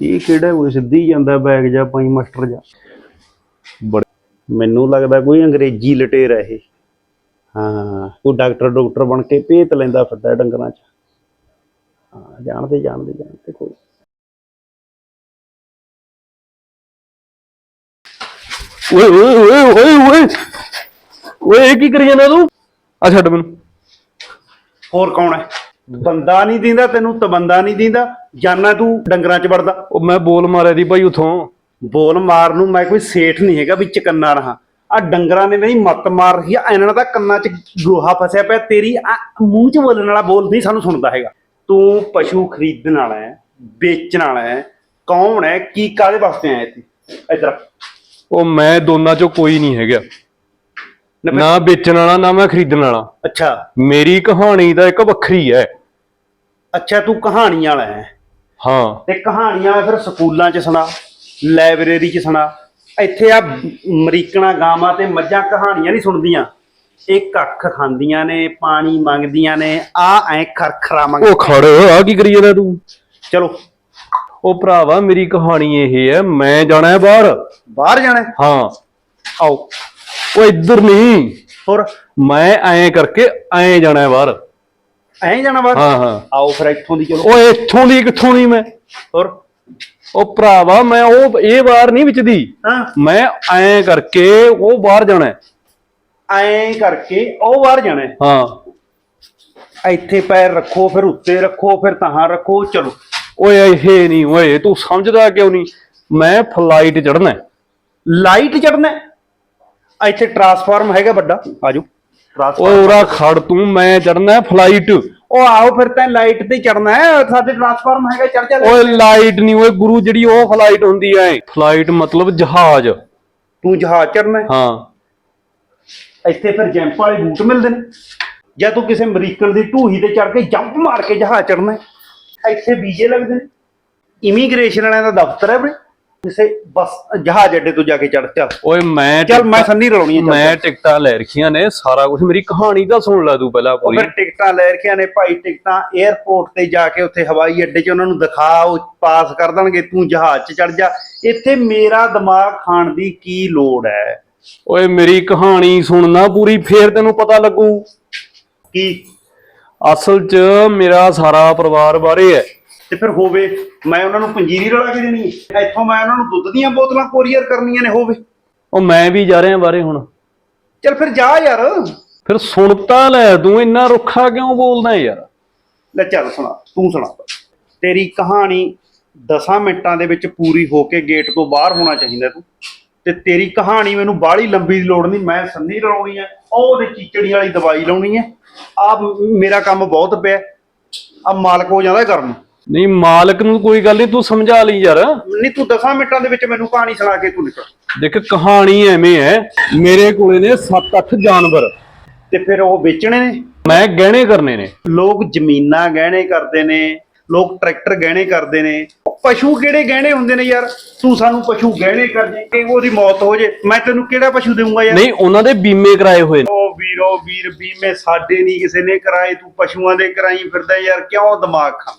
ਇਹ ਕਿਹੜਾ ਕੋਈ ਸਿੱਧੀ ਜਾਂਦਾ ਬੈਗ ਜਾਂ ਪਾਈ ਮਾਸਟਰ ਜਾ? ਬੜ ਮੈਨੂੰ ਲੱਗਦਾ ਕੋਈ ਅੰਗਰੇਜ਼ੀ ਲਟੇਰ ਹੈ ਇਹ। ਹਾਂ ਕੋਈ ਡਾਕਟਰ ਡਾਕਟਰ ਬਣ ਕੇ ਭੇਤ ਲੈਂਦਾ ਫਿਰਦਾ ਡੰਗਰਾਂ 'ਚ। ਹਾਂ ਜਾਣਦੇ ਜਾਣਦੇ ਜਾਣਦੇ ਕੋਈ। ਓਏ ਓਏ ਓਏ ਓਏ ਓਏ। ਓਏ ਇਹ ਕੀ ਕਰੀ ਜਾਂਦਾ ਤੂੰ? ਆ ਛੱਡ ਮੈਨੂੰ। ਹੋਰ ਕੌਣ ਹੈ? ਬੰਦਾ ਨਹੀਂ ਦਿੰਦਾ ਤੈਨੂੰ ਤਬੰਦਾ ਨਹੀਂ ਦਿੰਦਾ ਜਾਨਾ ਤੂੰ ਡੰਗਰਾਂ 'ਚ ਵੜਦਾ। ਉਹ ਮੈਂ ਬੋਲ ਮਾਰਿਆ ਦੀ ਭਾਈ ਉਥੋਂ। ਬੋਲ ਮਾਰ ਨੂੰ ਮੈਂ ਕੋਈ ਸੇਠ ਨਹੀਂ ਹੈਗਾ ਵਿੱਚ ਕੰਨਾ ਰਹਾ। ਆ ਡੰਗਰਾਂ ਨੇ ਮੇਰੀ ਮੱਤ ਮਾਰ ਰਹੀ ਆ ਇਹਨਾਂ ਦਾ ਕੰਨਾਂ 'ਚ ਗੋਹਾ ਫਸਿਆ ਪਿਆ ਤੇਰੀ ਮੂੰਹ 'ਚ ਬੋਲਣ ਵਾਲਾ ਬੋਲ ਨਹੀਂ ਸਾਨੂੰ ਸੁਣਦਾ ਹੈਗਾ। ਤੂੰ ਪਸ਼ੂ ਖਰੀਦਣ ਵਾਲਾ ਹੈ ਵੇਚਣ ਵਾਲਾ ਹੈ ਕੌਣ ਹੈ ਕੀ ਕਾਦੇ ਵਾਸਤੇ ਆਇਆ ਇੱਥੇ? ਇੱਧਰ ਉਹ ਮੈਂ ਦੋਨਾਂ ਚੋਂ ਕੋਈ ਨਹੀਂ ਹੈਗਾ। ਨਾ ਵੇਚਣ ਵਾਲਾ ਨਾ ਮੈਂ ਖਰੀਦਣ ਵਾਲਾ। ਅੱਛਾ। ਮੇਰੀ ਕਹਾਣੀ ਤਾਂ ਇੱਕ ਵੱਖਰੀ ਹੈ। ਅੱਛਾ ਤੂੰ ਕਹਾਣੀ ਵਾਲਾ ਹੈ। ਹਾਂ। ਤੇ ਕਹਾਣੀਆਂ ਫਿਰ ਸਕੂਲਾਂ 'ਚ ਸੁਣਾ ਲਾਇਬ੍ਰੇਰੀ 'ਚ ਸੁਣਾ। ਇੱਥੇ ਆ ਅਮਰੀਕਣਾ ਗਾਵਾਂ ਤੇ ਮੱਝਾਂ ਕਹਾਣੀਆਂ ਨਹੀਂ ਸੁਣਦੀਆਂ। ਇਹ ਕੱਖ ਖਾਂਦੀਆਂ ਨੇ ਪਾਣੀ ਮੰਗਦੀਆਂ ਨੇ ਆ ਐ ਖਰਖਰਾ ਮੰਗ ਉਹ ਖੜ ਆ ਕੀ ਕਰੀ ਜਾਂਦਾ ਤੂੰ? ਚਲੋ। ਉਹ ਭਰਾਵਾ ਮੇਰੀ ਕਹਾਣੀ ਇਹ ਹੈ ਮੈਂ ਜਾਣਾ ਹੈ ਬਾਹਰ। ਬਾਹਰ ਜਾਣਾ ਹੈ? ਹਾਂ। ਆਓ। ਉਹ ਇੱਧਰ ਨਹੀਂ। ਹੋਰ? ਮੈਂ ਐਂ ਕਰਕੇ ਐਂ ਜਾਣਾ ਹੈ ਬਾਹਰ। ਐਂ ਜਾਣਾ ਬਾਹਰ? ਹਾਂ ਹਾਂ। ਆਓ ਫਿਰ ਇੱਥੋਂ ਦੀ ਚਲੋ। ਓਏ ਇੱਥੋਂ ਦੀ ਕਿੱਥੋਂ ਦੀ ਮੈਂ? ਹੋਰ? ਉਹ ਭਰਾਵਾ ਮੈਂ ਉਹ ਇਹ ਬਾਹਰ ਨਹੀਂ ਵਿਚਦੀ ਹਾਂ। ਮੈਂ ਐਂ ਕਰਕੇ ਉਹ ਬਾਹਰ ਜਾਣਾ ਹੈ। ਐਂ ਕਰਕੇ ਉਹ ਬਾਹਰ ਜਾਣਾ ਹੈ। ਹਾਂ। ਇੱਥੇ ਪੈਰ ਰੱਖੋ ਫਿਰ ਉੱਤੇ ਰੱਖੋ ਫਿਰ ਤਹਾਂ ਰੱਖੋ ਚਲੋ। ਓਏ ਇਹ ਨਹੀਂ ਓਏ ਤੂੰ ਸਮਝਦਾ ਕਿਉਂ ਨਹੀਂ? ਮੈਂ ਫਲਾਈਟ ਚੜਨਾ ਲਾਈਟ ਚੜਨਾ ਹੈ। ਇੱਥੇ ਟਰਾਂਸਫਾਰਮ ਹੈਗਾ ਵੱਡਾ। ਆਜੋ। ਓਏ ਉਰਾ ਖੜ ਤੂੰ ਮੈਂ ਚੜਨਾ ਫਲਾਈਟ ਉਹ ਆਓ ਫਿਰ ਤਾਂ ਲਾਈਟ ਤੇ ਚੜਨਾ ਹੈ ਸਾਡੇ ਟਰਾਂਸਫਾਰਮ ਹੈਗਾ ਚੜ ਜਾ ਓਏ ਲਾਈਟ ਨਹੀਂ ਓਏ ਗੁਰੂ ਜਿਹੜੀ ਉਹ ਫਲਾਈਟ ਹੁੰਦੀ ਐ। ਫਲਾਈਟ ਮਤਲਬ ਜਹਾਜ਼। ਤੂੰ ਜਹਾਜ਼ ਚੜਨਾ ਹੈ। ਇੱਥੇ ਫਿਰ ਜੰਪ ਵਾਲੇ ਬੂਟ ਮਿਲਦੇ ਨੇ। ਜਾਂ ਤੂੰ ਕਿਸੇ ਅਮਰੀਕਨ ਦੀ ਢੂਹੀ ਤੇ ਚੜ ਕੇ ਜੰਪ ਮਾਰ ਕੇ ਜਹਾਜ਼ ਚੜਨਾ ਹੈ। ਇੱਥੇ ਵੀਜ਼ੇ ਲੱਗਦੇ ਨੇ। ਇਮੀਗ੍ਰੇਸ਼ਨ ਵਾਲਿਆਂ ਦਾ ਦਫ਼ਤਰ ਹੈ ਬਈ। ਕਿਸੇ ਬਸ ਜਹਾਜ਼ ਅੱਡੇ ਤੋਂ ਜਾ ਕੇ ਚੜ ਚੱਲ। ਓਏ ਮੈਂ ਚੱਲ ਮੈਂ ਸੰਨੀ ਰਲਾਉਣੀ ਹੈ ਮੈਂ ਟਿਕਟਾਂ ਲੈ ਰੱਖੀਆਂ ਨੇ ਸਾਰਾ ਕੁਝ ਮੇਰੀ ਕਹਾਣੀ ਤਾਂ ਸੁਣ ਲੈ ਤੂੰ ਪਹਿਲਾਂ ਪੂਰੀ ਫਿਰ ਟਿਕਟਾਂ ਲੈ ਰਖਿਆ ਨੇ ਭਾਈ ਟਿਕਟਾਂ 에ਅਰਪੋਰਟ ਤੇ ਜਾ ਕੇ ਉੱਥੇ ਹਵਾਈ ਅੱਡੇ 'ਚ ਉਹਨਾਂ ਨੂੰ ਦਿਖਾ ਉਹ ਪਾਸ ਕਰ ਦੇਣਗੇ ਤੂੰ ਜਹਾਜ਼ 'ਚ ਚੜ ਜਾ। ਇੱਥੇ ਮੇਰਾ ਦਿਮਾਗ ਖਾਣ ਦੀ ਕੀ ਲੋੜ ਹੈ? ਓਏ ਮੇਰੀ ਕਹਾਣੀ ਸੁਣਨਾ ਪੂਰੀ ਫੇਰ ਤੈਨੂੰ ਪਤਾ ਲੱਗੂ। ਕੀ? ਅਸਲ 'ਚ ਮੇਰਾ ਸਾਰਾ ਪਰਿਵਾਰ ਬਾਰੇ ਹੈ। ਤੇ ਫਿਰ ਹੋਵੇ ਮੈਂ ਉਹਨਾਂ ਨੂੰ ਪੰਜੀਰੀ ਰਲਾ ਕੇ ਦੇਣੀ ਹੈ। ਇੱਥੋਂ ਮੈਂ ਉਹਨਾਂ ਨੂੰ ਦੁੱਧ ਦੀਆਂ ਬੋਤਲਾਂ ਕੋਰੀਅਰ ਕਰਨੀਆਂ ਨੇ ਹੋਵੇ। ਉਹ ਮੈਂ ਵੀ ਜਾ ਰਿਹਾ ਬਾਰੇ ਹੁਣ। ਚੱਲ ਫਿਰ ਜਾ ਯਾਰ। ਫਿਰ ਸੁਣ ਤਾਂ ਲੈ ਤੂੰ ਇੰਨਾ ਰੁੱਖਾ ਕਿਉਂ ਬੋਲਦਾ ਯਾਰ? ਲੈ ਚੱਲ ਸੁਣਾ ਤੂੰ ਸੁਣਾ। ਤੇਰੀ ਕਹਾਣੀ 10 ਮਿੰਟਾਂ ਦੇ ਵਿੱਚ ਪੂਰੀ ਹੋ ਕੇ ਗੇਟ ਤੋਂ ਬਾਹਰ ਹੋਣਾ ਚਾਹੀਦਾ ਤੂੰ। ਤੇ ਤੇਰੀ ਕਹਾਣੀ ਮੈਨੂੰ ਬਾਹਲੀ ਲੰਬੀ ਦੀ ਲੋੜ ਨਹੀਂ ਮੈਂ ਸੰਨੀ ਰਲਾਉਣੀ ਹੈ ਉਹ ਉਹਦੇ ਚੀਚੜੀ ਵਾਲੀ ਦਵਾਈ ਲਾਉਣੀ ਹੈ। ਆ ਮੇਰਾ ਕੰਮ ਬਹੁਤ ਪਿਆ ਆ ਮਾਲਕ ਹੋ ਜਾਂਦਾ ਕਰਨ। ਨਹੀਂ ਮਾਲਕ ਨੂੰ ਕੋਈ ਗੱਲ ਨਹੀਂ ਤੂੰ ਸਮਝਾ ਲਈ ਯਾਰ। ਨਹੀਂ ਤੂੰ 10 ਮਿੰਟਾਂ ਦੇ ਵਿੱਚ ਮੈਨੂੰ ਕਹਾਣੀ ਸੁਣਾ ਕੇ ਤੂੰ ਨਿਕਲ। ਦੇਖ ਕਹਾਣੀ ਐਵੇਂ ਹੈ ਮੇਰੇ ਕੋਲੇ ਨੇ 7-8 ਜਾਨਵਰ। ਤੇ ਫਿਰ ਉਹ ਵੇਚਣੇ ਨੇ? ਮੈਂ ਗਹਿਣੇ ਕਰਨੇ ਨੇ। ਲੋਕ ਜ਼ਮੀਨਾਂ ਗਹਿਣੇ ਕਰਦੇ ਨੇ ਲੋਕ ਟਰੈਕਟਰ ਗਹਿਣੇ ਕਰਦੇ ਨੇ। ਪਸ਼ੂ ਕਿਹੜੇ ਗਹਿਣੇ ਹੁੰਦੇ ਨੇ ਯਾਰ? ਤੂੰ ਸਾਨੂੰ ਪਸ਼ੂ ਗਹਿਣੇ ਕਰ ਜੇ ਕਿ ਉਹਦੀ ਮੌਤ ਹੋ ਜੇ। ਮੈਂ ਤੈਨੂੰ ਕਿਹੜਾ ਪਸ਼ੂ ਦੇਵਾਂਗਾ ਯਾਰ? ਨਹੀਂ ਉਹਨਾਂ ਦੇ ਬੀਮੇ ਕਰਾਏ ਹੋਏ ਨੇ। ਉਹ ਵੀਰੋ ਵੀਰ ਬੀਮੇ ਸਾਡੇ ਨਹੀਂ ਕਿਸੇ ਨੇ ਕਰਾਏ ਤੂੰ ਪਸ਼ੂਆਂ ਦੇ ਕਰਾਈ ਫਿਰਦਾ ਯਾਰ ਕਿਉਂ ਦਿਮਾਗ ਖਾਂ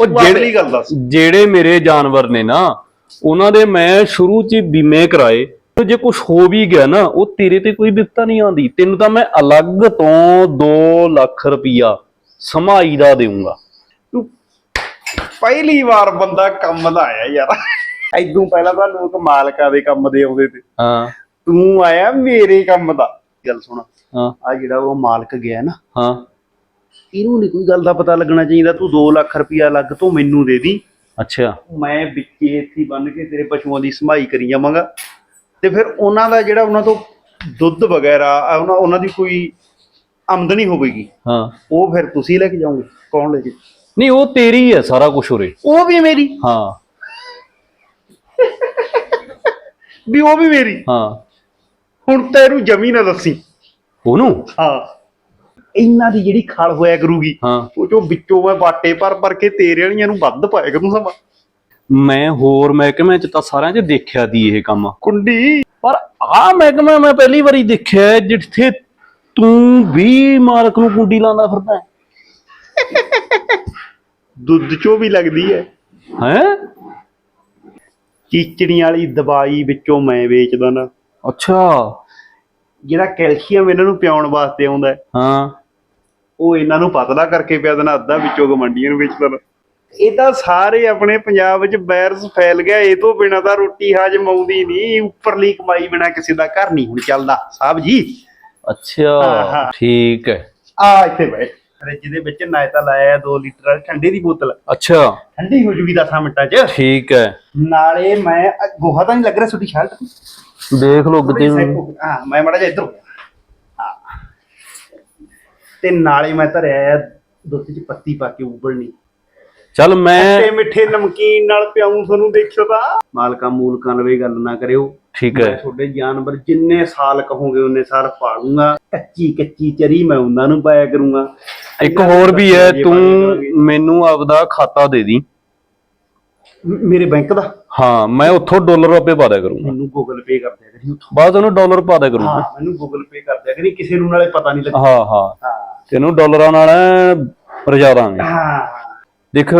ਉਹ ਜਿਹੜੇ ਗੱਲ ਦੱਸ। ਜਿਹੜੇ ਮੇਰੇ ਜਾਨਵਰ ਨੇ ਨਾ ਉਹਨਾਂ ਦੇ ਮੈਂ ਸ਼ੁਰੂ 'ਚ ਬੀਮੇ ਕਰਾਏ ਤੇ ਜੇ ਕੁਝ ਹੋ ਵੀ ਗਿਆ ਨਾ ਉਹ ਤੇਰੇ ਤੇ ਕੋਈ ਬਿਪਤਾ ਨਹੀਂ ਆਉਂਦੀ। ਤੈਨੂੰ ਤਾਂ ਮੈਂ ਅਲੱਗ ਤੋਂ 2 ਲੱਖ ਰੁਪਈਆ ਸਮਾਈ ਦਾ ਦੇਵਾਂਗਾ ਤੂੰ ਪਹਿਲੀ ਵਾਰ ਬੰਦਾ ਕੰਮ ਦਾ ਆਇਆ ਯਾਰ। ਐਦੋਂ ਪਹਿਲਾਂ ਤਾਂ ਲੋਕ ਮਾਲਕਾਂ ਦੇ ਕੰਮ ਦੇ ਆਉਂਦੇ ਤੇ। ਹਾਂ। ਤੂੰ ਆਇਆ ਮੇਰੇ ਕੰਮ ਦਾ। ਗੱਲ ਸੁਣ। ਹਾਂ। ਆ ਜਿਹੜਾ ਉਹ ਮਾਲਕ ਗਿਆ ਨਾ ਹਾਂ। ਇਹਨੂੰ ਨਹੀਂ ਕੋਈ ਗੱਲ ਦਾ ਪਤਾ ਲੱਗਣਾ ਚਾਹੀਦਾ ਤੂੰ 2 ਲੱਖ ਰੁਪਇਆ ਲੱਗ ਤੋਂ ਮੈਨੂੰ ਦੇ ਦੀ। ਅੱਛਾ। ਮੈਂ ਵਿੱਚੇ ਇੱਥੇ ਬੰਨ ਕੇ ਤੇਰੇ ਪਸ਼ੂਆਂ ਦੀ ਸੰਭਾਈ ਕਰੀ ਜਾਵਾਂਗਾ। ਤੇ ਫਿਰ ਉਹਨਾਂ ਦਾ ਜਿਹੜਾ ਉਹਨਾਂ ਤੋਂ ਦੁੱਧ ਵਗੈਰਾ ਆ ਉਹਨਾਂ ਉਹਨਾਂ ਦੀ ਕੋਈ ਆਮਦਨੀ ਹੋਵੇਗੀ। ਹਾਂ। ਉਹ ਫਿਰ ਤੁਸੀਂ ਲੈ ਕੇ ਜਾਓਗੇ ਕੌਣ ਲੈ ਕੇ ਨਹੀਂ ਉਹ ਤੇਰੀ ਹੈ ਸਾਰਾ ਕੁਝ ਉਰੇ। ਉਹ ਵੀ ਮੇਰੀ? ਹਾਂ। ਵੀ ਉਹ ਵੀ ਮੇਰੀ? ਹਾਂ। ਹੁਣ ਤੈਨੂੰ ਜਮੀ ਨਾ ਦੱਸੀ। ਉਹਨੂੰ? ਹਾਂ। ਇਹਨਾਂ ਦੀ ਜਿਹੜੀ ਖਲ ਹੋਇਆ ਕਰੂਗੀ ਹਾਂ। ਉਹ ਚੋਂ ਵਿੱਚੋਂ ਮੈਂ ਬਾਟੇ ਭਰ ਭਰ ਕੇ ਤੇਰੇ ਵਾਲੀਆਂ ਨੂੰ ਵੱਧ ਪਾਇਆ ਕਰੂੰ ਸਮਾਂ। ਮੈਂ ਹੋਰ ਮਹਿਕਮਿਆਂ 'ਚ ਤਾਂ ਸਾਰਿਆਂ 'ਚ ਦੇਖਿਆ ਦੀ ਇਹ ਕੰਮ। ਕੁੰਡੀ। ਪਰ ਆਹ ਮਹਿਕਮਾ ਮੈਂ ਪਹਿਲੀ ਵਾਰੀ ਦੇਖਿਆ ਹੈ ਜਿੱਥੇ ਤੂੰ ਵੀ ਮਾਲਕ ਨੂੰ ਕੁੰਡੀ ਲਾਉਂਦਾ ਫਿਰਦਾ ਹੈ। ਦੁੱਧ ਚੋਂ ਵੀ ਲੱਗਦੀ ਹੈ। ਹੈਂ? ਚੀਚੜੀ ਵਾਲੀ ਦਵਾਈ ਵਿੱਚੋਂ ਮੈਂ ਵੇਚਦਾ ਨਾ। ਅੱਛਾ। ਜਿਹੜਾ ਕੈਲਸ਼ੀਅਮ ਇਹਨਾਂ ਨੂੰ ਪਿਆਉਣ ਵਾਸਤੇ ਆਉਂਦਾ ਹੈ, ਹਾਂ। ਉਹ ਇਹਨਾਂ ਨੂੰ ਪਤਲਾ ਕਰਕੇ ਪਿਆ ਦੇਣਾ ਅੱਧਾ ਵਿੱਚੋਂ ਗਮੰਡੀਆਂ ਨੂੰ ਵੇਚ ਦੇਣਾ ਇਹ ਤਾਂ ਸਾਰੇ ਆਪਣੇ ਪੰਜਾਬ ਵਿੱਚ ਵਾਇਰਸ ਫੈਲ ਗਿਆ ਇਹ ਤੋਂ ਬਿਨਾ ਤਾਂ ਰੋਟੀ ਹਾਜ਼ਮ ਆਉਂਦੀ ਨਹੀਂ ਉੱਪਰਲੀ ਕਮਾਈ ਬਿਨਾ ਕਿਸੇ ਦਾ ਘਰ ਨਹੀਂ ਹੁਣ ਚੱਲਦਾ। ਸਾਹਿਬ ਜੀ? ਅੱਛਾ। ਠੀਕ ਹੈ। ਆ ਇੱਥੇ ਬੈਠ ਫ੍ਰਿਜ ਦੇ ਵਿੱਚ ਨਾਇਤਾ ਲਾਇਆ 2 ਲੀਟਰ ਵਾਲੀ ਠੰਡੇ ਦੀ ਬੋਤਲ। ਅੱਛਾ। ਠੰਡੀ ਹੋ ਜੂਗੀ 10 ਮਿੰਟਾਂ 'ਚ। ਠੀਕ ਹੈ। ਨਾਲੇ ਮੈਂ ਗੋਹਾ ਤਾਂ ਨਹੀਂ ਲੱਗ ਰਿਹਾ ਤੁਹਾਡੀ ਸ਼ਰਟ ਦੇਖ ਲਓ ਕਿਤੇ ਹਾਂ ਮੈਂ ਮੜਾ ਜਾ ਇੱਧਰ ਤੇ ਨਾਲੇ ਮੈਂ ਧਰਿਆ ਆ ਦੁੱਧ 'ਚ ਪੱਤੀ ਪਾ ਕੇ ਉਬਲਣੀ। ਚੱਲ ਮੈਂ ਤੇ ਮਿੱਠੇ ਨਮਕੀਨ ਨਾਲ ਪਿਆਉਂ ਤੁਹਾਨੂੰ ਦੇਖਿਓ ਤਾਂ। ਮਾਲਕਾਂ ਮੂਲਕਾਂ ਲਵੇ ਗੱਲ ਨਾ ਕਰਿਓ। ਠੀਕ ਮੈਂ ਹੈ। ਤੁਹਾਡੇ ਜਾਨਵਰ ਜਿੰਨੇ ਸਾਲ ਕਹੋਗੇ ਉਹਨੇ ਸਾਲ ਪਾਲੂੰਗਾ। ਕੱਚੀ ਕੱਚੀ ਚਰੀ ਮੈਂ ਉਹਨਾਂ ਨੂੰ ਪਾਇਆ ਕਰੂੰਗਾ। ਇੱਕ ਹੋਰ ਵੀ ਹੈ ਤੂੰ ਮੈਨੂੰ ਆਪਦਾ ਖਾਤਾ ਦੇ ਦੀ। ਮ- ਮੇਰੇ ਬੈਂਕ ਦਾ? ਹਾਂ ਮੈਂ ਉੱਥੋਂ ਡਾਲਰ ਰੁਪਏ ਪਾ ਦਿਆ ਕਰੂੰਗਾ। ਮੈਨੂੰ ਗੂਗਲ ਪੇ ਕਰ ਦਿਆ ਕਰੀ ਉੱਥੋਂ। ਬਾਅਦ ਉਹਨੂੰ ਡਾਲਰ ਪਾ ਦਿਆ ਕਰੂੰਗਾ। ਹਾਂ ਮੈਨੂੰ ਗੂਗਲ ਪੇ ਕਰ ਦਿਆ ਕਰੀ ਕਿਸੇ ਨੂੰ ਨਾਲੇ ਪਤਾ ਨਹੀਂ ਲੱਗਦਾ ਹਾਂ ਹਾਂ। ਹਾਂ। ਤੈਨੂੰ ਡਾਲਰਾਂ ਨਾਲ ਰਜਾ ਦਾਂਗੇ। ਹਾਂ। ਦੇਖ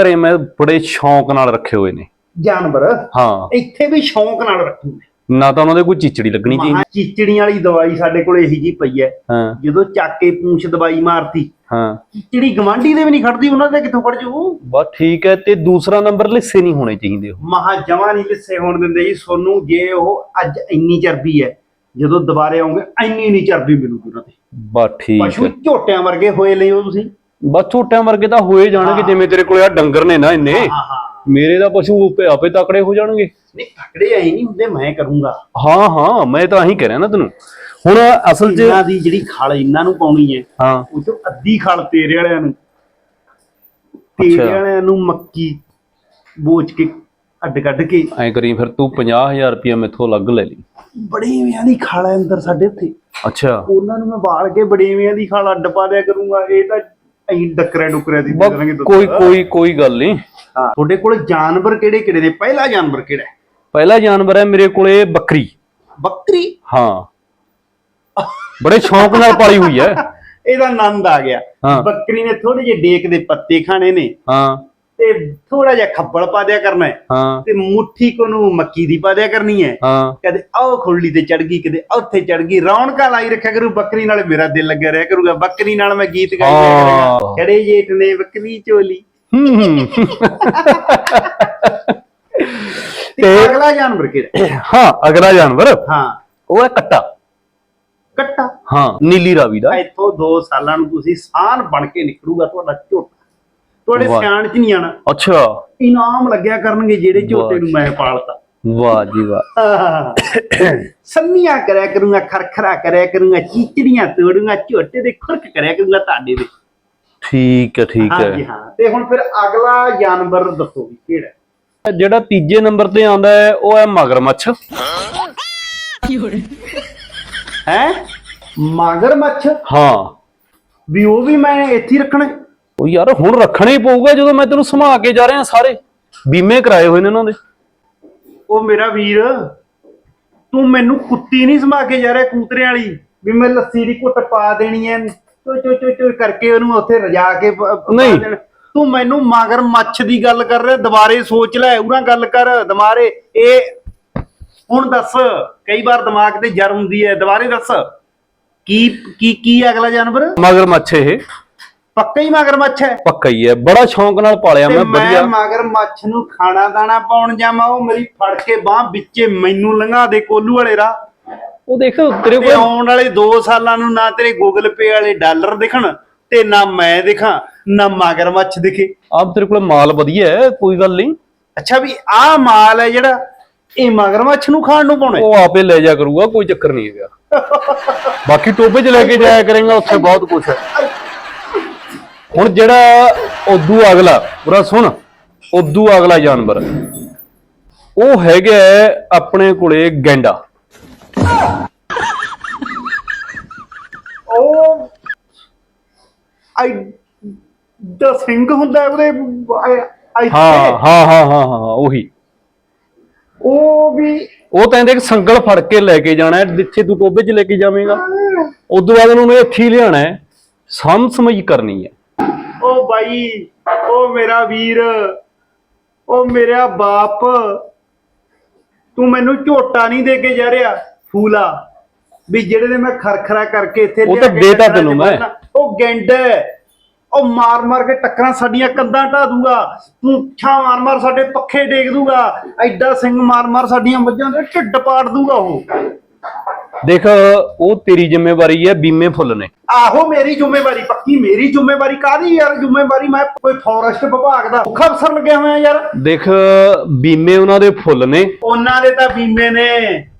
ਘਰੇ ਮੈਂ ਬੜੇ ਸ਼ੌਂਕ ਨਾਲ ਰੱਖੇ ਹੋਏ ਨੇ। ਜਾਨਵਰ? ਹਾਂ। ਇੱਥੇ ਵੀ ਸ਼ੌਂਕ ਨਾਲ ਰੱਖੂਗੇ ਨਾ। ਤਾਂ ਉਹਨਾਂ ਦੇ ਕੋਈ ਚਿਚੜੀ ਲੱਗਣੀ ਚਾਹੀਦੀ। ਮਹਾਂ ਚੀਚੜੀਆਂ ਵਾਲੀ ਦਵਾਈ ਸਾਡੇ ਕੋਲ ਇਹੀ ਜੀ ਪਈ ਹੈ। ਹਾਂ। ਜਦੋਂ ਚੱਕ ਕੇ ਪੂੰਛ ਦਵਾਈ ਮਾਰਤੀ। ਹਾਂ। ਚੀਚੜੀ ਗਵਾਂਢੀ ਦੇ ਵੀ ਨਹੀਂ ਖੜਦੀ ਉਹਨਾਂ ਦੇ ਕਿੱਥੋਂ ਖੜ ਜੂ ਬਸ ਠੀਕ ਹੈ ਤੇ ਦੂਸਰਾ ਨੰਬਰ ਲਿੱਸੇ ਨਹੀਂ ਹੋਣੇ ਚਾਹੀਦੇ ਉਹ। ਮਹਾ ਜਮਾ ਨਹੀਂ ਲਿੱਸੇ ਹੋਣ ਦਿੰਦੇ ਜੀ ਸੋਨੂੰ ਜੇ ਉਹ ਅੱਜ ਇੰਨੀ ਚਰਬੀ ਹੈ ਜਦੋਂ ਦੁਬਾਰੇ ਆਉਂਗੇ ਇੰਨੀ ਨਹੀਂ ਚਰਬੀ ਮਿਲੂਗੀ ਉਹਨਾਂ ਤੇ ਬਸ ਠੀਕ ਪਸ਼ੂ ਹੈ। ਝੋਟਿਆਂ ਵਰਗੇ ਹੋਏ ਲਈ ਉਹ ਤੁਸੀਂ। ਬਸ ਛੋਟਿਆਂ ਵਰਗੇ ਤਾਂ ਹੋਏ ਜਾਣਗੇ। ਜਿਵੇਂ ਤੇਰੇ ਕੋਲੇ ਆ ਡੰਗਰ ਨੇ ਨਾ ਇੰਨੇ। ਹਾਂ ਹਾਂ ਮੇਰੇ ਦਾ ਪਸ਼ੂ ਆਪੇ ਆਪੇ ਤਕੜੇ ਹੋ ਜਾਣਗੇ। ਨਹੀਂ ਤਕੜੇ ਐ ਨਹੀਂ ਹੁੰਦੇ ਮੈਂ ਕਰੂੰਗਾ। ਹਾਂ ਹਾਂ ਮੈਂ ਤਾਂ ਆਹੀ ਕਹਿ ਰਿਹਾ ਨਾ ਤੈਨੂੰ। ਹੁਣ ਅਸਲ 'ਚ ਇਹਨਾਂ ਦੀ ਜਿਹੜੀ ਖਲ ਇਹਨਾਂ ਨੂੰ ਪਾਉਣੀ ਹੈ ਹਾਂ। ਉਹ ਚੋਂ ਅੱਧੀ ਖਲ ਤੇਰੇ ਵਾਲਿਆਂ ਨੂੰ। ਤੇਰੇ ਅੱਛਾ। ਵਾਲਿਆਂ ਨੂੰ ਮੱਕੀ ਬੋਚ ਕੇ ਅੱਡ ਕੱਢ ਕੇ। ਐਂ ਕਰੀ ਫਿਰ ਤੂੰ 50000 ਰੁਪਏ ਮੈਥੋਂ ਅਲੱਗ ਲੈ ਲਈ। ਬੜੇਵਿਆਂ ਦੀ ਖਲ ਹੈ ਅੰਦਰ ਸਾਡੇ ਉੱਥੇ। ਅੱਛਾ। ਉਹਨਾਂ ਨੂੰ ਮੈਂ ਬਾਲ ਕੇ ਬੜੇਵਿਆਂ ਦੀ ਖਲ ਅੱਡ ਪਾ ਦਿਆ ਕਰੂੰਗਾ। ਇਹ ਤਾਂ ਐਂ ਡੱਕਰੇ ਡੁਕਰੇ ਦੀ ਬਸ ਦੇਣਗੇ ਦੁੱਧ। ਕੋਈ ਕੋਈ ਕੋਈ ਗੱਲ ਨਹੀਂ। ਹਾਂ ਤੁਹਾਡੇ ਕੋਲ ਜਾਨਵਰ ਕਿਹੜੇ ਕਿਹੜੇ ਨੇ? ਪਹਿਲਾ ਜਾਨਵਰ ਕਿਹੜਾ ਹੈ? ਪਹਿਲਾ ਜਾਨਵਰ ਹੈ ਮੇਰੇ ਕੋਲੇ ਬੱਕਰੀ। ਬੱਕਰੀ? ਹਾਂ। ਬੜੇ ਸ਼ੌਂਕ ਨਾਲ ਪਾਲੀ ਹੋਈ ਹੈ। ਇਹਦਾ ਆਨੰਦ ਆ ਗਿਆ। ਹਾਂ। ਬੱਕਰੀ ਨੇ ਥੋੜੇ ਜਿਹੇ ਡੇਕ ਦੇ ਪੱਤੇ ਖਾਣੇ ਨੇ। ਹਾਂ। ਤੇ ਥੋੜਾ ਜਿਹਾ ਖੱਬਲ ਪਾ ਦਿਆ ਕਰਨਾ ਹੈ ਹਾਂ। ਤੇ ਮੁੱਠੀ ਕੋ ਨੂੰ ਮੱਕੀ ਦੀ ਪਾ ਦਿਆ ਕਰਨੀ ਹੈ। ਹਾਂ। ਕਦੇ ਆਹ ਖੁਰਲੀ ਤੇ ਚੜ ਗਈ ਕਦੇ ਉੱਥੇ ਚੜ ਗਈ। ਰੌਣਕਾਂ ਲਾਈ ਰੱਖਿਆ ਕਰੂ ਬੱਕਰੀ ਨਾਲ ਮੇਰਾ ਦਿਲ ਲੱਗਿਆ ਰਿਹਾ ਕਰੂਗਾ। ਬੱਕਰੀ ਨਾਲ ਮੈਂ ਗੀਤ ਹਾਂ। ਕਰਾਂਗਾ। ਖੜੇ ਜੇਠ ਨੇ ਬੱਕਰੀ ਚੋਲੀ। ਹੂੰ। ਤੇ ਅਗਲਾ ਜਾਨਵਰ ਕਿਹੜਾ? ਹਾਂ? ਅਗਲਾ ਜਾਨਵਰ। ਹਾਂ। ਉਹ ਹੈ ਕੱਟਾ। ਕੱਟਾ? ਹਾਂ ਨੀਲੀ ਰਾਵੀ ਦਾ। ਇੱਥੋਂ 2 ਸਾਲਾਂ ਨੂੰ ਤੁਸੀਂ ਸਾਨ ਬਣ ਕੇ ਨਿਕਲੂਗਾ ਤੁਹਾਡਾ ਝੋਟਾ। ਤੁਹਾਡੇ ਵਾਹ। ਸਿਆਣ ਚ ਨਹੀਂ ਆਣਾ। ਅੱਛਾ। ਇਨਾਮ ਲੱਗਿਆ ਕਰਨਗੇ ਜਿਹੜੇ ਝੋਟੇ ਨੂੰ ਮੈਂ ਪਾਲਤਾ। ਵਾਹ ਜੀ ਵਾਹ। ਸੰਨੀਆਂ ਕਰਿਆ ਕਰੂੰਗਾ ਖਰਖਰਾ ਕਰਿਆ ਕਰੂੰਗਾ ਚੀਚੜੀਆਂ ਤੋੜੂੰਗਾ ਝੋਟੇ ਦੇ ਖੁਰਕ ਕਰਿਆ ਕਰੂੰਗਾ ਤੁਹਾਡੇ ਦੇ। ਠੀਕ ਹੈ ਠੀਕ ਹਾਂਜੀ ਹੈ। ਹਾਂ ਤੇ ਹੁਣ ਫਿਰ ਅਗਲਾ ਜਾਨਵਰ ਦੱਸੋ ਵੀ ਕਿਹੜਾ? ਜਿਹੜਾ ਤੀਜੇ ਨੰਬਰ ਤੇ ਆਉਂਦਾ ਹੈ ਉਹ ਹੈ ਮਗਰਮੱਛ। ਹੈ? ਮਗਰਮੱਛ? ਹਾਂ। ਵੀ ਉਹ ਵੀ ਮੈਂ ਇੱਥੇ ਹੀ ਰੱਖਣਾ? ਉਹ ਯਾਰ ਹੁਣ ਰੱਖਣਾ ਹੀ ਪਊਗਾ ਜਦੋਂ ਮੈਂ ਤੈਨੂੰ ਸਮਾ ਕੇ ਜਾ ਰਿਹਾ ਸਾਰੇ। ਬੀਮੇ ਕਰਾਏ ਹੋਏ ਨੇ ਉਹਨਾਂ ਦੇ। ਉਹ ਮੇਰਾ ਵੀਰ ਤੂੰ ਮੈਨੂੰ ਕੁੱਤੀ ਨਹੀਂ ਸਮਾ ਕੇ ਜਾ ਰਿਹਾ ਕੂਤਰੇ ਵਾਲੀ। ਵੀ ਮੈਂ ਲੱਸੀ ਦੀ ਘੁੱਟ ਪਾ ਦੇਣੀ ਐ। ਚੋ ਚੋ ਚੋ ਚੋ ਕਰਕੇ ਉਹਨੂੰ ਉੱਥੇ ਰਜਾ ਕੇ ਪ- ਪਾ ਨਹੀਂ। ਦੇਣਾ। ਤੂੰ ਮੈਨੂੰ ਮਗਰ ਮੱਛ ਦੀ ਗੱਲ ਕਰ ਰਿਹਾ ਦੁਬਾਰੇ ਸੋਚ ਲੈ ਉਹਨਾਂ ਗੱਲ ਕਰ ਦੁਬਾਰੇ। ਇਹ ਹੁਣ ਦੱਸ ਕਈ ਵਾਰ ਦਿਮਾਗ ਤੇ ਜਰ ਹੁੰਦੀ ਹੈ ਦੁਬਾਰੇ ਦੱਸ ਕੀ ਕੀ ਕੀ ਅਗਲਾ ਜਾਨਵਰ? ਮਗਰਮੱਛ ਇਹ। ਪੱਕਾ ਹੀ ਮਗਰ ਮੱਛ ਹੈ। ਪੱਕਾ ਹੀ ਹੈ। ਬੜਾ ਸ਼ੌਂਕ ਨਾਲ ਪਾਲਿਆ ਤੇ ਮੈਂ ਮੈਂ ਵਧੀਆ। ਮਗਰ ਮੱਛ ਨੂੰ ਖਾਣਾ ਦਾਣਾ ਪਾਉਣ ਜਾਵਾਂ ਉਹ ਮੇਰੀ ਫੜ ਕੇ ਬਾਹ ਵਿੱਚੇ ਮੈਨੂੰ ਲੰਘਾ ਦੇ ਕੋਲੂ ਵਾਲੇ ਰਾਹ। ਉਹ ਦੇਖ ਤੇਰੇ ਤੇ ਕੋਲ ਆਉਣ ਵਾਲੇ 2 ਸਾਲਾਂ ਨੂੰ ਨਾ ਤੇਰੇ ਗੂਗਲ ਪੇ ਵਾਲੇ ਡਾਲਰ ਦਿਖਣ ਤੇ ਨਾ ਮੈਂ ਦਿਖਾਂ ਨਾ ਮਗਰਮੱਛ ਦਿਖੇ। ਆਪ ਤੇਰੇ ਕੋਲ ਮਾਲ ਵਧੀਆ ਹੈ ਕੋਈ ਗੱਲ ਨਹੀਂ। ਅੱਛਾ ਵੀ ਆਹ ਮਾਲ ਹੈ ਜਿਹੜਾ ਇਹ ਮਗਰਮੱਛ ਨੂੰ ਖਾਣ ਨੂੰ ਪਾਉਣਾ ਹੈ? ਉਹ ਆਪੇ ਲੈ ਜਾ ਕਰੂਗਾ ਕੋਈ ਚੱਕਰ ਨਹੀਂ ਹੈਗਾ। ਬਾਕੀ ਟੋਬੇ 'ਚ ਲੈ ਕੇ ਜਾਇਆ ਕਰੇਗਾ ਉੱਥੇ ਬਹੁਤ ਕੁਝ ਹੈ। ਹੁਣ ਜਿਹੜਾ ਉਦੋਂ ਅਗਲਾ ਪੂਰਾ ਸੁਣ ਉਦੋਂ ਅਗਲਾ ਜਾਨਵਰ। ਉਹ ਹੈਗਾ ਆਪਣੇ ਕੋਲੇ ਗੈਂਡਾ। ਉਹ ਆਈ ਦਾ ਸਿੰਘ ਹੁੰਦਾ ਹੈ ਉਹਦੇ ਆਈ- ਹਾਂ ਹਾਂ ਹਾਂ ਹਾਂ ਹਾਂ ਉਹੀ। ਉਹ ਵੀ ਉਹ ਤਾਂ ਇਹਦੇ ਇੱਕ ਸੰਗਲ ਫੜ ਕੇ ਲੈ ਕੇ ਜਾਣਾ ਹੈ ਜਿੱਥੇ ਤੂੰ ਟੋਬੇ 'ਚ ਲੈ ਕੇ ਜਾਵੇਂਗਾ। ਉਦੋਂ ਬਾਅਦ ਉਹਨੂੰ ਇੱਥੇ ਹੀ ਲਿਆਣਾ ਹੈ ਸਾਂਭ ਸਮਝ ਕਰਨੀ ਹੈ। ਬਾਈ ਉਹ ਮੇਰਾ ਵੀਰ ਉਹ ਮੇਰਾ ਬਾਪ। ਤੂੰ ਮੈਨੂੰ ਝੋਟਾ ਨਹੀਂ ਦੇ ਕੇ ਜਾ ਰਿਹਾ ਫੂਲਾ। ਵੀ ਜਿਹੜੇ ਨੇ ਮੈਂ ਖਰਖਰਾ ਕਰਕੇ ਇੱਥੇ ਉਹ ਤਾਂ ਦੇਤਾ ਤੈਨੂੰ ਮੈਂ। ਉਹ ਗੈਂਡਾ। ਉਹ ਮਾਰ ਮਾਰ ਕੇ ਟੱਕਰਾਂ ਸਾਡੀਆਂ ਕੰਧਾਂ ਢਾ ਦੂਗਾ। ਪੁੱਛਾਂ ਮਾਰ ਮਾਰ ਸਾਡੇ ਪੱਖੇ ਡੇਗ ਦੂਗਾ। ਐਡਾ ਸਿੰਘ ਮਾਰ ਮਾਰ ਸਾਡੀਆਂ ਮੱਝਾਂ ਦੇ ਢਿੱਡ ਪਾੜ ਦੂਗਾ ਉਹ। ਦੇਖ ਉਹ ਤੇਰੀ ਜ਼ਿੰਮੇਵਾਰੀ ਹੈ ਬੀਮੇ ਫੁੱਲ ਨੇ। ਆਹੋ ਮੇਰੀ ਜ਼ਿੰਮੇਵਾਰੀ ਪੱਕੀ ਮੇਰੀ ਜ਼ਿੰਮੇਵਾਰੀ ਕਾਦੀ ਯਾਰ? ਜ਼ਿੰਮੇਵਾਰੀ ਮੈਂ ਕੋਈ ਫੋਰੈਸਟ ਵਿਭਾਗ ਦਾ ਮੁੱਖ ਅਫਸਰ ਲੱਗਿਆ ਹੋਇਆ ਯਾਰ। ਦੇਖ ਬੀਮੇ ਉਹਨਾਂ ਦੇ ਫੁੱਲ ਨੇ। ਉਹਨਾਂ ਦੇ ਤਾਂ ਬੀਮੇ ਨੇ।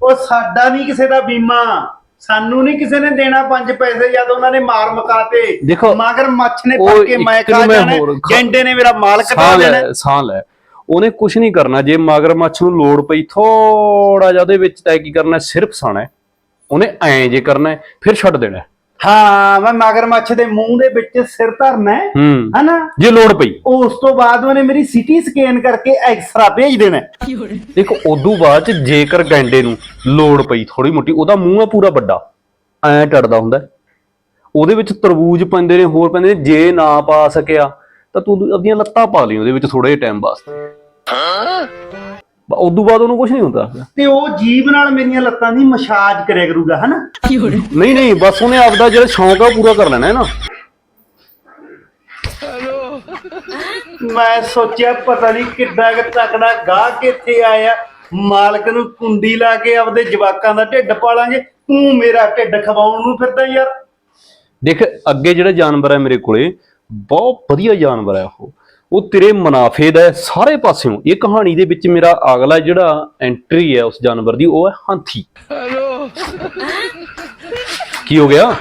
ਉਹ ਸਾਡਾ ਨਹੀਂ ਕਿਸੇ ਦਾ ਬੀਮਾ। ਸਾਨੂੰ ਨਹੀਂ ਕਿਸੇ ਨੇ ਦੇਣਾ ਪੰਜ ਪੈਸੇ ਜਦ ਉਹਨਾਂ ਨੇ ਮਾਰ ਮਕਾਤੇ ਦੇਖੋ, ਮਗਰ ਮੱਛ ਨੇ ਫੜ ਕੇ ਮੈਂ ਮੈਂ ਜਾਣਾ। ਗੈਂਡੇ ਨੇ ਮੇਰਾ ਮਾਲ ਕਟਾ ਦੇਣਾ ਲੈ ਸਾਹ ਲੈ। ਉਹਨੇ ਕੁਝ ਨਹੀਂ ਕਰਨਾ। ਜੇ ਮਗਰਮੱਛ ਨੂੰ ਲੋੜ ਪਈ ਥੋੜਾ ਜਿਹਾ ਉਹਦੇ ਵਿੱਚ ਤੈ ਕੀ ਕਰਨਾ ਸਿਰਫ ਸਾਣਾ। ਉਹਨੇ ਐਂ ਜੇ ਕਰਨਾ ਹੈ, ਫਿਰ ਛੱਡ ਦੇਣਾ ਹੈ। ਹਾਂ ਮੈਂ ਮਗਰ ਮੱਛ ਦੇ ਮੂੰਹ ਦੇ ਵਿੱਚ ਸਿਰ ਧਰਨਾ ਹੈ ਹੂੰ। ਹਨਾ? ਜੇ ਲੋੜ ਪਈ। ਉਸ ਤੋਂ ਬਾਅਦ ਉਹਨੇ ਮੇਰੀ ਸਿਟੀ ਸਕੈਨ ਕਰਕੇ ਐਕਸਰਾ ਭੇਜ ਦੇਣਾ ਹੈ। ਦੇਖੋ ਉਦੋਂ ਬਾਅਦ ਚ ਜੇਕਰ ਗੈਂਡੇ ਨੂੰ ਲੋੜ ਪਈ ਥੋੜੀ ਮੋਟੀ ਉਹਦਾ ਮੂੰਹ ਹੈ ਪੂਰਾ ਵੱਡਾ। ਐਂ ਟੜਦਾ ਹੁੰਦਾ ਹੈ। ਉਹਦੇ ਵਿੱਚ ਤਰਬੂਜ ਪੈਂਦੇ ਨੇ ਹੋਰ ਪੈਂਦੇ ਨੇ। ਜੇ ਨਾ ਪਾ ਸਕਿਆ ਤਾਂ ਤੂੰ ਆਪਣੀਆਂ ਲੱਤਾਂ ਪਾ ਲਈ ਉਹਦੇ ਵਿੱਚ ਥੋੜੇ ਜਿਹੇ ਟਾਈਮ ਵਾਸਤੇ ਉਦੋਂ ਬਾਅਦ ਉਹਨੂੰ ਕੁਝ ਨਹੀਂ ਹੁੰਦਾ। ਤੇ ਉਹ ਜੀਭ ਨਾਲ ਮੇਰੀਆਂ ਲੱਤਾਂ ਦੀ ਮਸਾਜ ਕਰਿਆ ਕਰੂਗਾ ਹਨਾ? ਨਹੀਂ ਨਹੀਂ ਬਸ ਉਹਨੇ ਆਪਦਾ ਜਿਹੜਾ ਸ਼ੌਂਕ ਆ ਉਹ ਪੂਰਾ ਕਰ ਲੈਣਾ ਹੈ ਨਾ। ਮੈਂ ਸੋਚਿਆ ਪਤਾ ਨਹੀਂ ਕਿੱਡਾ ਕੁ ਤਕੜਾ ਗਾਹ ਕਿੱਥੇ ਆਇਆ। ਮਾਲਕ ਨੂੰ ਕੁੰਡੀ ਲਾ ਕੇ ਆਪਦੇ ਜਵਾਕਾਂ ਦਾ ਢਿੱਡ ਪਾਲਾਂਗੇ। ਤੂੰ ਮੇਰਾ ਢਿੱਡ ਖਵਾਉਣ ਨੂੰ ਫਿਰਦਾ ਯਾਰ। ਦੇਖ ਅੱਗੇ ਜਿਹੜਾ ਜਾਨਵਰ ਹੈ ਮੇਰੇ ਕੋਲੇ ਬਹੁਤ ਵਧੀਆ ਜਾਨਵਰ ਹੈ ਉਹ। ਉਹ ਤੇਰੇ ਮੁਨਾਫੇ ਦਾ ਹੈ ਸਾਰੇ ਪਾਸਿਓਂ। ਇਹ ਕਹਾਣੀ ਦੇ ਵਿੱਚ ਮੇਰਾ ਅਗਲਾ ਜਿਹੜਾ ਐਂਟਰੀ ਹੈ ਉਸ ਜਾਨਵਰ ਦੀ ਉਹ ਹੈ ਹਾਥੀ। ਕੀ ਹੋ ਗਿਆ?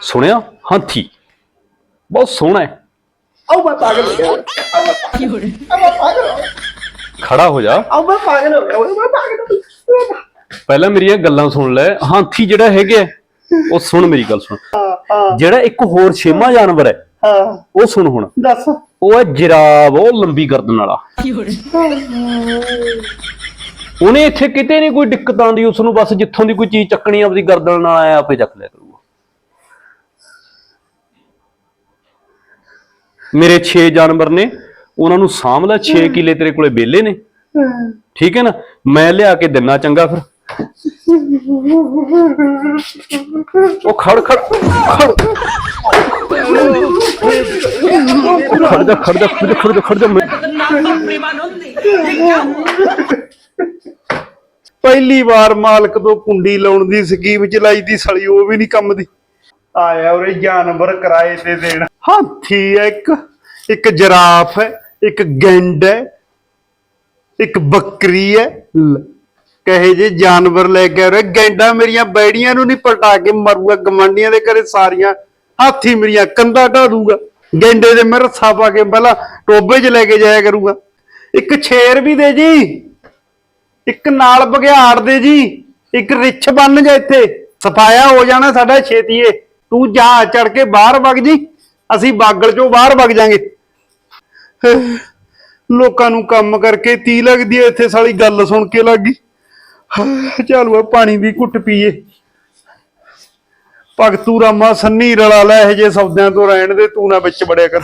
ਸੁਣਿਆ? ਹਾਥੀ। ਬਹੁਤ ਸੋਹਣਾ ਹੈ। ਆਓ ਮੈਂ ਪਾਗਲ ਹੋ ਗਿਆ। ਮੈਂ ਪਾਗਲ- ਆਓ ਮੈਂ ਪਾਗਲ ਹੋ ਗਿਆ। ਖੜਾ ਹੋ ਜਾ। ਆਓ ਮੈਂ ਪਾਗਲ ਹੋ ਗਿਆ। ਮੈਂ ਪਾਗਲ ਹੋ ਗਿਆ। ਪਹਿਲਾਂ ਮੇਰੀਆਂ ਗੱਲਾਂ ਸੁਣ ਲੈ। ਹਾਥੀ ਜਿਹੜਾ ਹੈਗਾ ਹੈ, ਉਹ ਸੁਣ ਮੇਰੀ ਗੱਲ ਸੁਣ। ਹਾਂ ਹਾਂ। ਜਿਹੜਾ ਇੱਕ ਹੋਰ ਛੇਵਾਂ ਜਾਨਵਰ ਹੈ ਹਾਂ। ਉਹ ਸੁਣ ਹੁਣ। ਦੱਸ। ਉਹ ਹੈ ਜਰਾਬ ਉਹ ਲੰਬੀ ਗਰਦਨ ਵਾਲਾ। ਉਹਨੇ ਇੱਥੇ ਕਿਤੇ ਨਹੀਂ ਕੋਈ ਦਿੱਕਤ ਆਉਂਦੀ ਉਸ ਨੂੰ ਬਸ ਜਿੱਥੋਂ ਦੀ ਕੋਈ ਚੀਜ਼ ਚੱਕਣੀ ਆਪਦੀ ਗਰਦਨ ਨਾਲ ਆਇਆ ਆਪੇ ਚੱਕ ਲਿਆ ਕਰੂਗਾ। ਮੇਰੇ 6 ਜਾਨਵਰ ਨੇ ਉਹਨਾਂ ਨੂੰ ਸਾਂਭ ਲੈ 6 ਕਿੱਲੇ ਤੇਰੇ ਕੋਲੇ ਵਿਹਲੇ ਨੇ। ਠੀਕ ਹੈ ਨਾ? ਮੈਂ ਲਿਆ ਕੇ ਦਿਨਾ ਚੰਗਾ ਫਿਰ। ਉਹ ਖੜ ਖੜ ਖੜ। ਖੜ ਜਾ ਖੜ ਜਾ ਖੜ ਜਾ ਖੜ ਜਾ ਖੜ ਜਾ। ਪਹਿਲੀ ਵਾਰ ਮਾਲਕ ਤੋਂ ਕੁੰਡੀ ਲਾਉਣ ਦੀ ਸਕੀਮ ਚਲਾਈ ਦੀ ਸਲੀ, ਉਹ ਵੀ ਨਹੀਂ ਕੰਮ ਦੀ। ਆਇਆ ਉਰੇ ਜਾਨਵਰ ਕਿਰਾਏ ਤੇ ਦੇਣ। ਹਾਥੀ ਹੈ ਇੱਕ ਇੱਕ ਜਰਾਫ ਹੈ, ਇੱਕ ਗੈਂਡ ਹੈ, ਇੱਕ ਬੱਕਰੀ ਹੈ। ਕਹੇ ਜੇ, ਜਾਨਵਰ ਲੈ ਕੇ ਉਰੇ ਗੈਂਡਾ ਮੇਰੀਆਂ, ਬੈੜੀਆਂ ਨੂੰ ਨਹੀਂ ਪਲਟਾ ਕੇ ਮਰੂਗਾ ਗਮੰਡੀਆਂ ਦੇ ਘਰੇ ਸਾਰੀਆਂ ਹਾਥੀ ਮੇਰੀਆਂ, ਕੰਧਾਂ ਢਾ ਦੂਗਾ। ਗੈਂਡੇ ਦੇ ਮੈਂ ਰੱਸਾ ਪਾ ਕੇ ਪਹਿਲਾਂ ਟੋਬੇ 'ਚ ਲੈ ਕੇ ਜਾਇਆ ਕਰੂਗਾ। ਇੱਕ ਛੇਰ ਵੀ ਦੇ ਜੀ। ਇੱਕ ਨਾਲ ਬਘਿਆੜ ਦੇ ਜੀ। ਇੱਕ ਰਿੱਛ ਬੰਨ ਜਾ ਇੱਥੇ। ਸਫਾਇਆ ਹੋ ਜਾਣਾ ਸਾਡਾ ਛੇਤੀਏ। ਤੂੰ ਜਾ ਚੜ ਕੇ ਬਾਹਰ ਵਗ ਜੀ। ਅਸੀਂ ਬਾਗਲ ਚੋਂ ਬਾਹਰ ਵਗ ਜਾਾਂਗੇ। ਲੋਕਾਂ ਨੂੰ ਕੰਮ ਕਰਕੇ ਤੀ ਲੱਗਦੀ ਐ ਇੱਥੇ ਸਾਲੀ ਗੱਲ ਸੁਣ ਕੇ ਲੱਗੀ ਚਲੋ ਆ ਪਾਣੀ ਵੀ ਘੁੱਟ ਪੀਏ। ਭਗਤੂ ਰਾਮਾ ਸੰਨੀ ਰਲਾ ਲੈ, ਇਹ ਜੇ ਸੌਦਿਆਂ ਤੋਂ ਰਹਿਣ ਦੇ, ਤੂੰ ਨਾ ਵਿੱਚ ਬੜਿਆ ਕਰ।